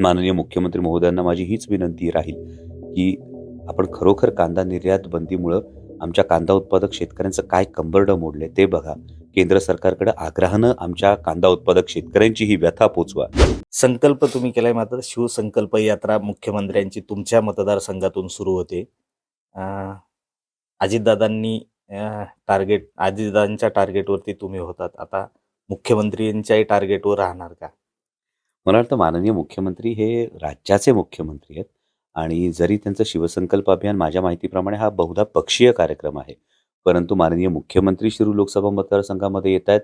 माननीय मुख्यमंत्री महोदयांना माझी हीच विनंती राहील की आपण खरोखर कांदा निर्यात बंदीमुळं आमच्या कांदा उत्पादक शेतकऱ्यांचं काय कंबरडं मोडले ते बघा. केंद्र सरकारकडे आग्रहानं आमच्या कांदा उत्पादक शेतकऱ्यांची ही व्यथा पोचवा. संकल्प तुम्ही केलाय मात्र शिवसंकल्प यात्रा मुख्यमंत्र्यांची तुमच्या मतदारसंघातून सुरू होते. अजितदादांनी टार्गेट अजितदादांच्या टार्गेटवरती तुम्ही होतात. आता मुख्यमंत्र्यांच्याही टार्गेटवर राहणार का? मला वाटतं माननीय मुख्यमंत्री हे राज्याचे मुख्यमंत्री आहेत. आणि जरी त्यांचं शिवसंकल्प अभियान माझ्या माहितीप्रमाणे हा बहुधा पक्षीय कार्यक्रम आहे. परंतु माननीय मुख्यमंत्री शिरू लोकसभा मतदारसंघामध्ये येत आहेत.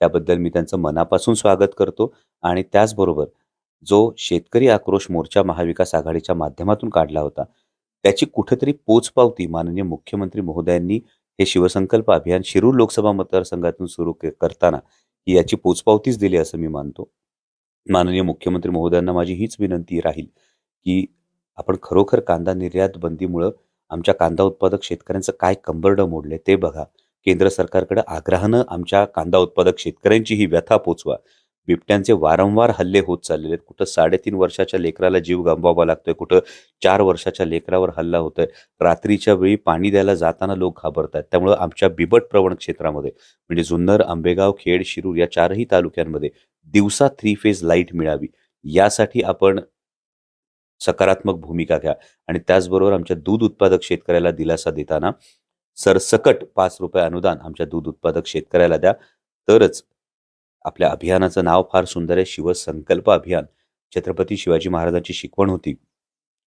त्याबद्दल मी त्यांचं मनापासून स्वागत करतो. आणि त्याचबरोबर जो शेतकरी आक्रोश मोर्चा महाविकास आघाडीच्या माध्यमातून काढला होता त्याची कुठेतरी पोचपावती माननीय मुख्यमंत्री महोदयांनी हे शिवसंकल्प अभियान शिरूर लोकसभा मतदारसंघातून सुरू करताना याची पोचपावतीच दिली असं मी मानतो. माननीय मुख्यमंत्री महोदयांना माझी हीच विनंती राहील की आपण खरोखर कांदा निर्यात बंदीमुळं आमच्या कांदा उत्पादक शेतकऱ्यांचं काय कंबरडं मोडले ते बघा. केंद्र सरकारकडे आग्रहानं आमच्या कांदा उत्पादक शेतकऱ्यांची ही व्यथा पोचवा. बिबट्यांचे वारंवार हल्ले होत चाललेले आहेत. कुठं साडेतीन वर्षाच्या लेकराला जीव गमवावा लागतोय कुठं चार वर्षाच्या लेकरावर हल्ला होतोय. रात्रीच्या वेळी पाणी द्यायला जाताना लोक घाबरतात. त्यामुळं आमच्या बिबट प्रवण क्षेत्रामध्ये म्हणजे जुन्नर आंबेगाव खेड शिरूर या चारही तालुक्यांमध्ये दिवसा थ्री फेज लाइट मिळावी. यासाठी आपण सकारात्मक भूमिका घ्या. आणि त्याचबरोबर आमच्या दूध उत्पादक शेतकऱ्याला दिलासा देताना सरसकट पाच रुपये अनुदान आमच्या दूध उत्पादक शेतकऱ्याला द्या. तरच आपल्या अभियानाचं नाव फार सुंदर आहे शिवसंकल्प अभियान. छत्रपती शिवाजी महाराजांची शिकवण होती.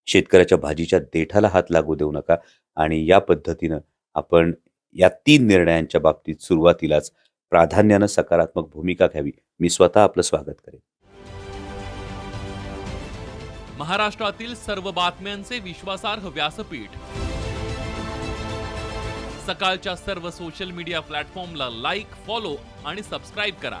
शेतकऱ्याच्या भाजीच्या देठाला हात लागू देऊ नका आणि या पद्धतीनं आपण या तीन निर्णयांच्या बाबतीत सुरुवातीलाच प्राधान्यानं सकारात्मक भूमिका घ्यावी. मी स्वतः आपलं स्वागत करेन. महाराष्ट्रातील सर्व बातम्यांचे विश्वासार्ह व्यासपीठ. सकाळच्या सर्व सोशल मीडिया प्लॅटफॉर्मला लाईक फॉलो आणि सबस्क्राईब करा.